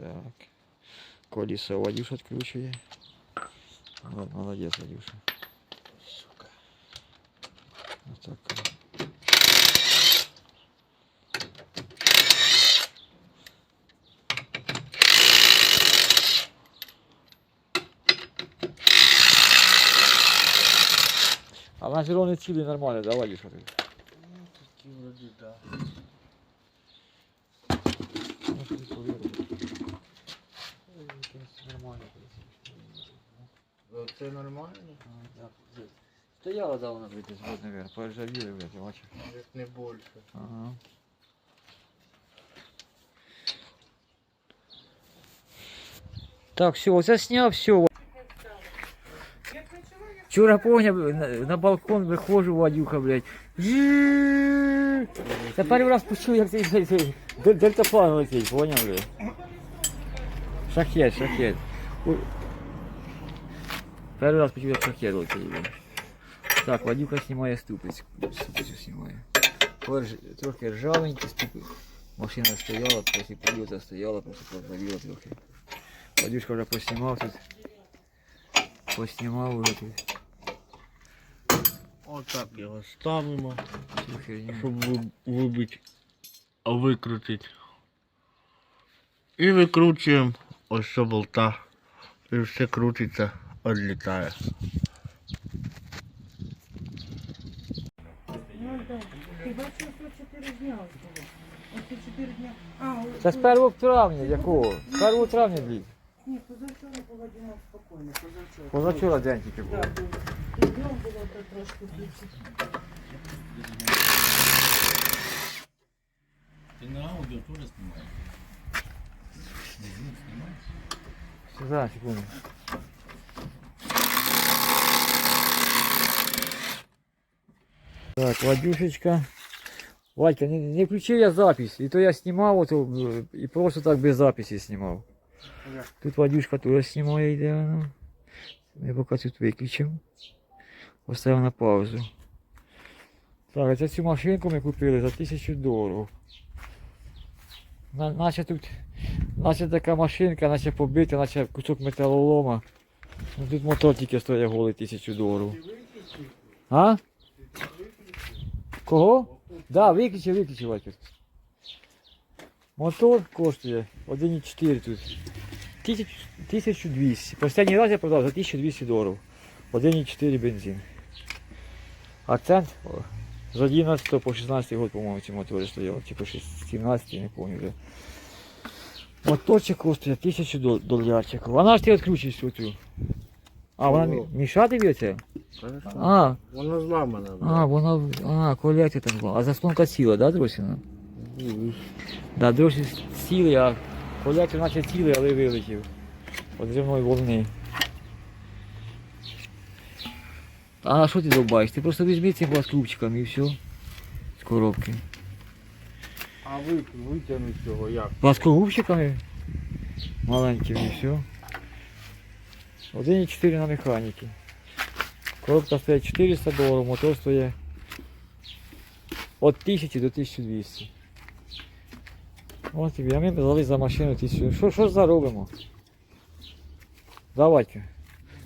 Так. Колесо Вадюш откручивает. Вот, молодец, Вадюша. Сука. Вот так. А на зеленый цілий нормально, да, Вадюша? Ну, такі вроді, да. Ну, Це нормально? А, так, здесь. Стояла давно, блядь, вот, наверное, поржавели, блядь, я бачу. Як не більше. Ага. Так, все, оце сняв, все. Вчора поняв, на, на балкон виходжу, Вадюха, блядь. Жжж. Я перший раз почув, як цей, цей, цей дель- дельтаплан летить, поняв, блядь. Шахет, шахет Перший раз почув, як шахет летить, блядь. Так, Вадюха знімає ступицю. Ступицю знімає. Порж... Трохи ржавенький, ступи. Машина стояла, трохи прильота стояла, просто поржавіла трохи. Вадюшка вже поснімав тут. Поснімав вже тут. Отак його ставимо, Цю херню. щоб ви- вибити, а викрутити. І викручуємо ось що болта. І все крутиться, відлітає. Да. Ти 4 дня ось було. Оце 4 дня. А, ось- Це з 1 травня, якого? З 1 травня блін. Ні, позавчора поводимо спокійно, позавчора. Позавчора день тільки був. Так, було. І днем було то трошки більше. Ти на аудіо теж знімаєш? Не знімаєш? Зараз, секунду. Так, Вадюшечка. Вадька, не, не включив я запись. І то я знімав, ото, е, і просто так без записи знімав. Тут Вадюшка теж знімає йде. Ну. Я поки тут виключив. Поставив на паузу. Так, це цю машинку ми купили за тисячу доларів. На, наче тут, наче така машинка, наче побита, наче кусок металолома. Ну, тут мотор тільки стоїть голий тисячу доларів. А? Кого? Да, виключи, виключи, Вадька. Мотор коштує 1,4 тут. 1200. Останній раз я продав за 1200 доларів. 1,4 бензин. Акцент з 11 по 16 год, по-моєму, ці мотори стояли. Чи по 17, не пам'ятаю. Моторчик коштує 1000 дол- Вона ж ти відкручуєш цю. А, вона мі- мішати б'є це? А, Воно зламане. а, вона, а, коллекти там була. А заслонка ціла, да, Дросіна? Да, дросі сіли, а колектор наче цілий, але вилетів. От земної волни. А на що ти довбаєш? Ти просто візьми цим пластупчиком і все. З коробки. А ви, витягнути цього як? Пласкогубчиками маленькими і все. 1,4 на механіки. Коробка стоїть 400 доларів, мотор стоїть від 1000 до 1200. Ось тобі, а ми дали за машину 1000. Що, що заробимо? Да, Вадька.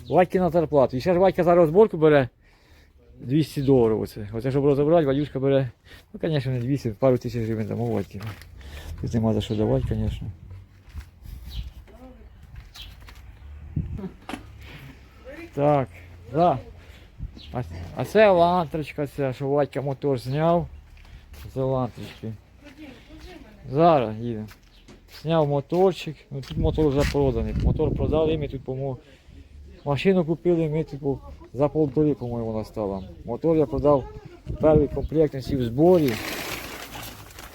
Вадьки на зарплату. І ще ж Вадька за розборку бере 200 доларів. Оце. Оце щоб розібрати, Вадюшка бере, ну, звісно, не 200, пару тисяч гривень дамо Вадьки. Тут нема за що давати, звісно. Так, да. А, а це лантрочка, ця, що Вадька мотор зняв. Це лантрочки. Зараз їдемо. Зняв моторчик. Ну тут мотор вже проданий. Мотор продали, ми тут, по-моєму, машину купили, ми по- за полтори, по-моєму, вона стала. Мотор я продав перший комплект, в зборі.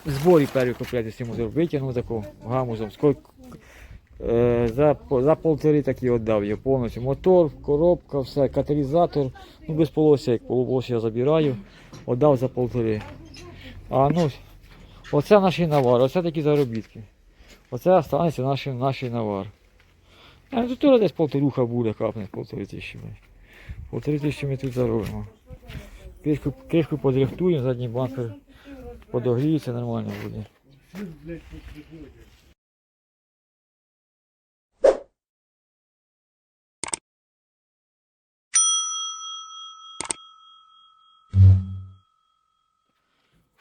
В зборі перший комплект я цей мотор витягнув таку гамузом. Е, за, за полтори так і віддав я повністю. Мотор, коробка, все, каталізатор, ну без полосся, як полосся я забираю, віддав за полтори. А ну, оце наш навар, оце такі заробітки. Оце останеться наш, наш навар. А ну, тут теж десь полторуха буде, капне полтори тисячі. Полтори тисячі ми тут заробимо. Кришку, кришку подрихтуємо, задній бампер подогріється, нормально буде.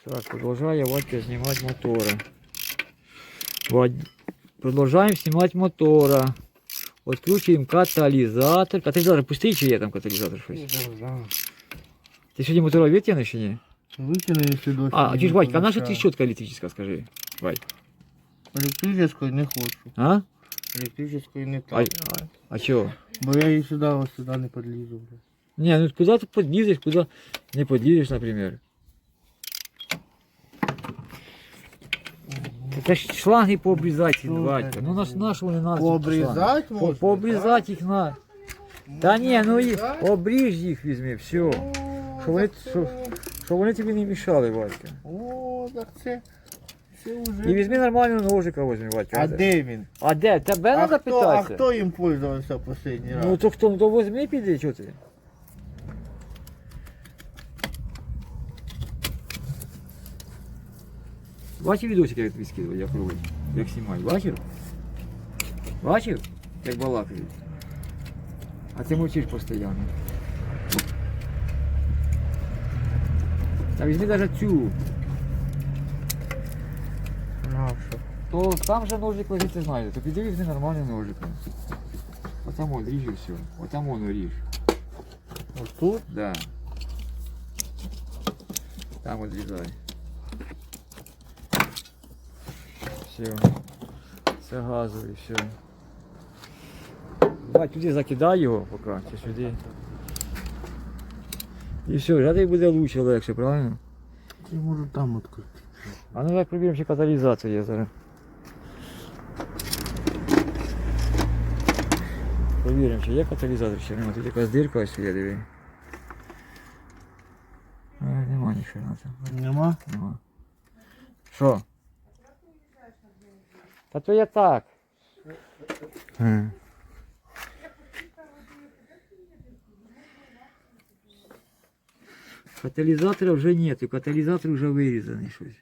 Так, продолжаю Вадька снимать мотора. Вадь... Продолжаем снимать мотора. Откручиваем катализатор. Катализатор пустий чи є там катализатор щось? Ти сьогодні мотора витягнеш чи ні? Выкину, если дождь. А, не чуєш, Вадька, а наша ти получаю. щотка електрична, скажи. Вадь. Электрическую не хочу. А? Электрическую не А, так. а чого? Бо я її сюди, ось сюди не подлізу. бля. Не, ну куда ты подлезешь, куда не подлезешь, например. Это ж шланги пообрезать, Слухай, Вадька. Ну наш нашего не надо. Пообрізати По, можна? пообрезать их надо. Да не, ну Пообрізати? обрежь их візьми, все. Що вони, що, що вони тобі не мішали, Вадька. О, так це, це І вже... візьми нормального ножика возьми, Вадька. А де він? А де? Тебе А треба хто, а питатися. хто їм пользувався останній раз? Ну то хто, ну то возьми піди, що ти? Бачив відосик, як я тобі скидував, як робить, як знімають, бачив? Бачив? Як балакають. А ти мовчиш постійно. Та візьми навіть цю. Ну? То там же ножик лежить, ти знаєш, то піди візьми нормальний ножик. Отам он ріж і все. Отам он ріж. Ось тут? Да. Там отрезай. Все. Це газовий, все. Давай туди закидай його поки, чи сюди. І все, вже буде лучше, легше, правильно? Я можу там відкрити. А ну давай пробуємо, чи каталізація є зараз. Провіримо, чи є каталізатор, чи нема. Тут якась дирка ось є, диви. А, нема нічого там. Нема? Нема. Що? Та то я так. М. Каталізатора вже нету, каталізатор вже вирізаний щось.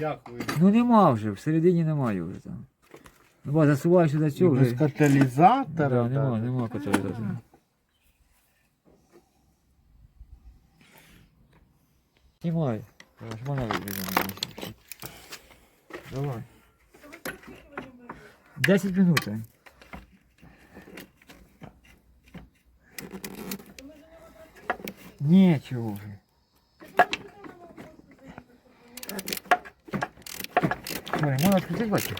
Як ви? Ну нема вже, всередині немає вже там. Ну ба, засуваєш сюди цього Без вже. каталізатора? Да, нема, так? нема каталізатора. Знімай. Давай, ж мене вирізано. Давай. 10 минут. Ань. Ні, чого вже. Смотри, можна відкрити бачиш?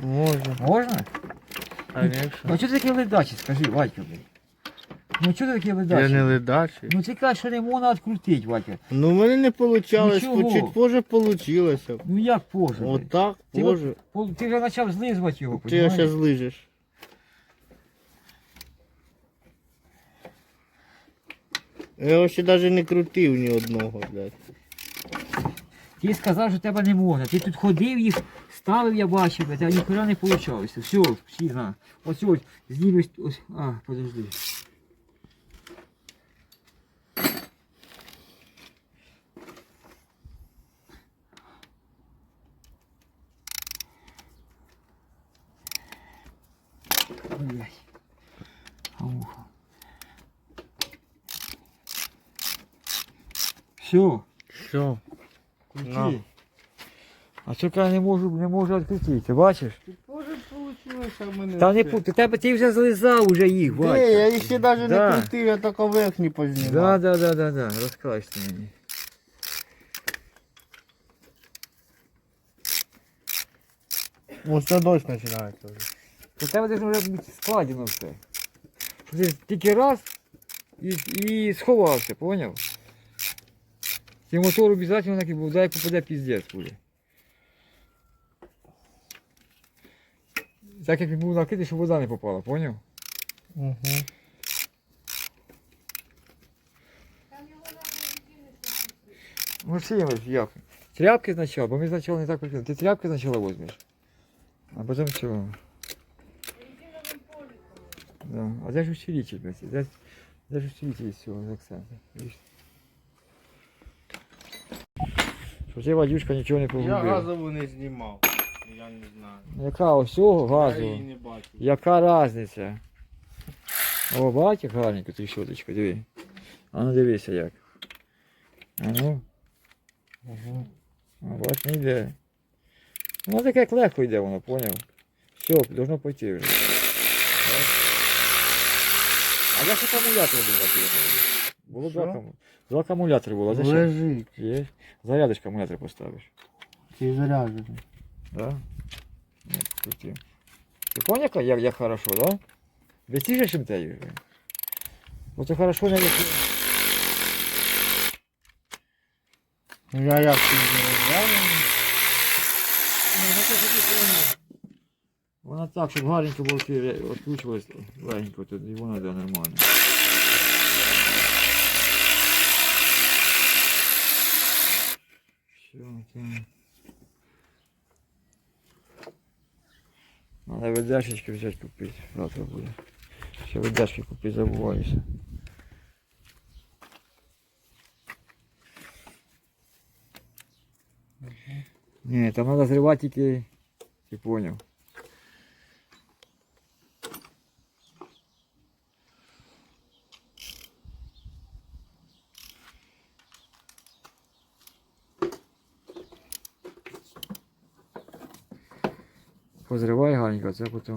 Можна. Можна? Конечно. Ну чого ти такі ледачі, скажи, Вадька, блін? Ну чого ти такі Я не ледачий. Ну ти кажеш, що не можна відкрутити, Вадька. Ну, в мене не вийшло, Ну, чого? чуть позже вийшло. Ну як позже? блін? Отак, Ти, позже. пол- ти вже почав злизувати його, Ти його понімаєш? зараз. Я його ще навіть не крутив ні одного, блядь. Ти сказав, що тебе не можна. Ти тут ходив їх, ставив, я бачив, а ніхуя не вийшло. Все, всі на. Ось ось, знімеш, ось, а, подожди. Блять. Ауха. Все. На. Крути. А що я не можу, не можу відкрити, ти бачиш? Позже вийшло в мене. Та не все. пу- ти тебе ти вже злизав уже їх, Де? бачиш. Я їх ще навіть Да. не крутив, я тільки верхні познімав. Да, да, да, да, да. Розкажеш мені. Ось це дощ починається вже. У тебе вже бути складено все. Ти тільки раз і, і сховався, поняв? Ти мотор обов'язково так і дай попаде піздець буде. Так як він був накидий, щоб вода не попала, поняв? Угу. Ну ж як? Тряпки спочатку, бо ми спочатку не так прикинули. Ти тряпки спочатку візьмеш. А потім цього. Да. А де ж усилитель, блядь? Де, де ж усилитель з цього з акцента? Ця вадюшка нічого не Я погубила. газову не знімав. Я не знаю. Яка ось цього Я її не бачив. Яка різниця? О, бачиш гарненько тріщоточка, диви. А ну дивися як. А ну. Угу. А бач, не йде. Ну таке як легко йде воно, поняв? Все, должно пойти вже. А як акумулятор був на? Було два, Що? акуму... два акумулятори було, а зачем? Лежить. Є. Зарядочка акумулятор поставиш. Ти заряджений. Да? Ну, крути. Ти понял, як, як, як хорошо, да? Быстрее, ніж те вже. Бо це хорошо не як... Ну я як ти заряджений? Ну, ну, це ти понял. Вона так, щоб гарненько болти відкручувались легенько, то і вона йде нормально. Надо ведяшечки взять купить, завтра буде. Ще ведяшки купить, забуваюся. Ні, там надо зривати тільки, ти понял. Гарненько, це потім.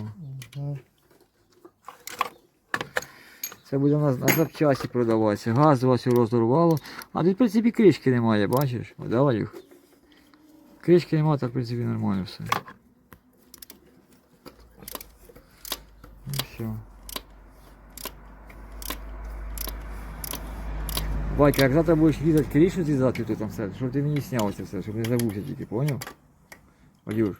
Це буде у нас на запчасті продаватися. Газ вас його роздорвало. А тут, в принципі, кришки немає, бачиш? Давай їх. Кришки немає, так в принципі нормально все. І все. Батька, як завтра будеш різати кришу зрізати тут там все, щоб ти мені зняв це все, щоб не забувся тільки, поняв? Вадюш.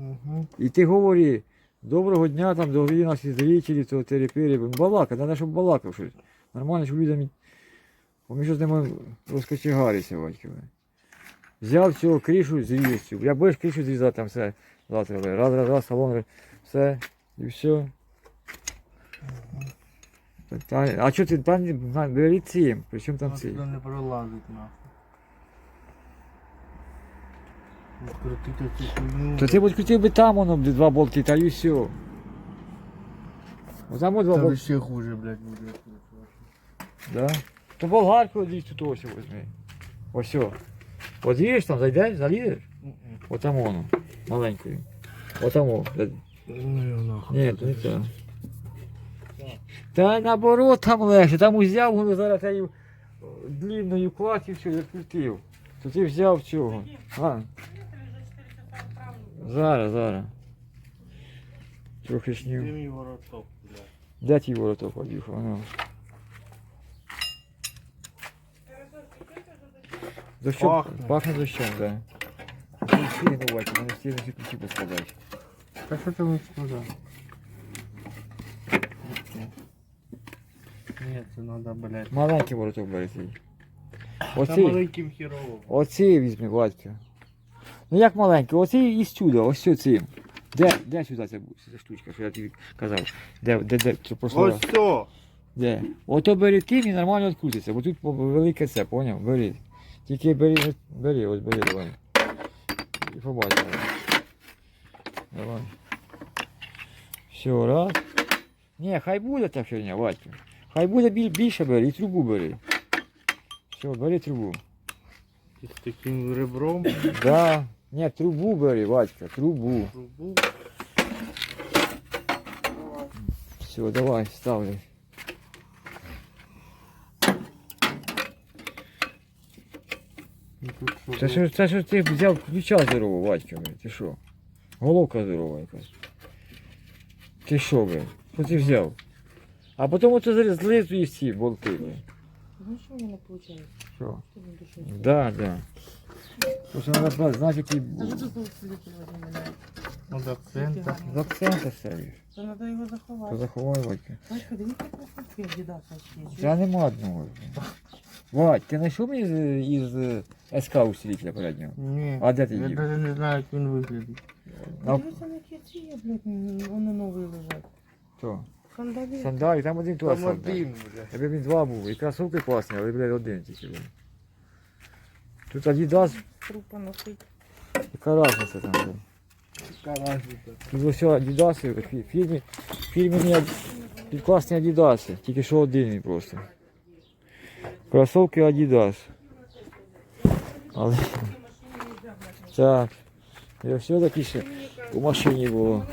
Угу. І ти говори, доброго дня, там, дорогі наші зрителі, то терепири, балака, треба, щоб балакав щось. Нормально, щоб людям. Бо ми що з ними розкочегарися, батькове. Взяв цього кришу зріз цю. Я будеш кришу зрізати там все завтра. Раз, раз, раз, салон, все, і все. Та- А що ти там бери цим? Причому там цим? Не пролазить нахуй. Відкрутити цю хуйню. То ти б відкрутив би там воно, б, два болти, та і все. Отам от два Та болти. ще хуже, блядь, буде. Да? То болгарку одіть тут ось возьми. Ось о. От їдеш там, зайдеш, залізеш? Отам воно, маленькою. Отам о. Де- Ну його нахуй. Ні, то не це. Та наоборот там легше, там узяв, воно зараз я її длинною клад і все, відкрутив. То ти взяв цього. А, зараз, зараз. Трохи Ти снів. мій вороток, блядь. Де твій вороток, Вадюха? Ну. Дощом, Пахне. пахне дощом, да. Ну, стіни бачу, вони стіни всі ключі поскладають. Та що ти мені сказав? Ні, це треба, блядь. Маленький вороток бери твій. Та Оцей, маленьким хірово. оцей візьми, батько. Ну як маленький, оцей із сюди, ось цим. Де, де сюди ця, штучка, що я тобі казав? Де, де, де, це просто... Ось все. Де? Ото бери тим і нормально відкрутиться, бо тут по- велике це, поняв? Бери. Тільки бери, бери, ось бери, давай. І побачимо. Давай. Все, раз. Ні, хай буде та херня, Вадька. Хай буде біль, більше бери і трубу бери. Все, бери трубу. З таким ребром. Да. Ні, трубу бери, Вадька, трубу. Трубу. Все, давай, ставлю. Це що, це що ти взяв ключа здорового, Вадька, блядь, ти що? Головка здорова якась. Ти що, блядь? Що ти взяв? А потім оце зли- злизу і всі болти, блядь. Ну що в мене виходить? Що? Він душить? Да, да. Просто треба знати, який возьми мене? От акцента. з акцента ставиш. Та треба його То заховати. заховай, Вадька. Батько, дивіться, як дідаса ще. Я нема одного. Вадь, ти знайшов мені з- із е, СК усилителя переднього? Ні. А де ти Я їв? навіть не знаю, як він виглядить. На Дивіться, на які є, блядь, м, вони нові лежать. що? Сандалі. Сандалі, там один туди Там один, блядь. Якби він два був, і кросовки класні, але, блядь, один тільки. Блядь. Тут Adidas, Трупа носить. яка різниця там, блядь. Яка разниця? Тут ось Adidas, фі- фірмі, фірмені Ад- тут тільки що один просто. Кросовки Adidas. Але так. І все таки ще у машині було.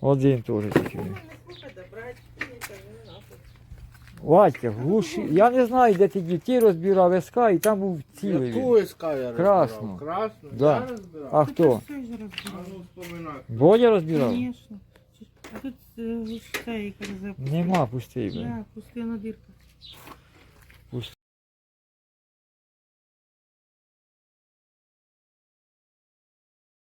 Один теж такий. Ну, не слухайте, брать, не кажи, не нахуй. Вадька, глуші. Я не знаю, де ти дітей розбирав СК і там був цілий. він. Яку СК я Красну. розбирав? Красну? Да. Я розбирав? А хто? все ж А розбирали. ну вспоминай. Бодя розбирав? Звісно. А тут е, цей корзеп. Нема пустий, блін. Да, дірка.